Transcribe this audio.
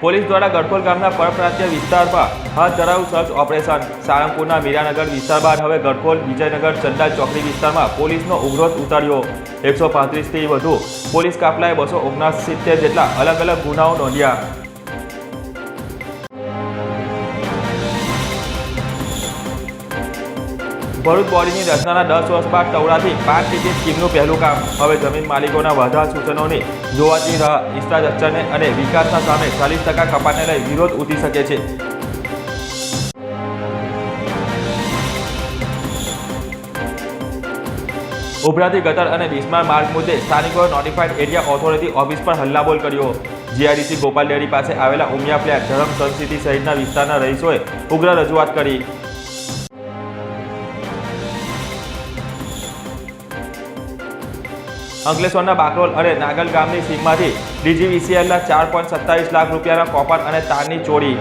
Police દ્વારા ગડખોલ ગામના પરપ્રાંતીય વિસ્તારમાં હાથ ધરાયું સર્ચ ઓપરેશન. સાળંગપુરના મીરાનગર વિસ્તાર બાદ હવે ગડખોલ વિજયનગર ચંદા ચોકડી વિસ્તારમાં પોલીસનો ઉગ્રોત ઉતાર્યો. એકસો પાંત્રીસથી વધુ પોલીસ કાફલાએ બસો ઓગણસિત્તેર જેટલા અલગ અલગ ગુનાઓ નોંધ્યા. ભરૂચ બોડીની રચનાના દસ વર્ષ બાદ ટવડાથી પાંચ ટીકી સ્કીમનું પહેલું કામ. હવે જમીન માલિકોના વધા સૂચનોની જોવાતી રાહ ઇન્ફ્રાસ્ટ્રક્ચરને અને વિકાસના સામે ચાલીસ ટકા કપાતને લઈ વિરોધ ઉઠી શકે છે. ઉભરાતી ગટર અને બિસ્માર માર્ગ મુદ્દે સ્થાનિકોએ નોટિફાઈડ એરિયા ઓથોરિટી ઓફિસ પર હલ્લાબોલ કર્યો. જીઆરડીસી ગોપાલ ડેરી પાસે આવેલા ઉમિયા ફ્લેટ ધરમ સન સહિતના વિસ્તારના રહીશોએ ઉગ્ર રજૂઆત કરી. અંકલેશ્વરના બાકરોલ અને નાગલ ગામની સીમમાંથી ડીજીવીસીએલના ચાર પોઈન્ટ સત્તાવીસ લાખ રૂપિયાના કોપર અને તારની ચોરી.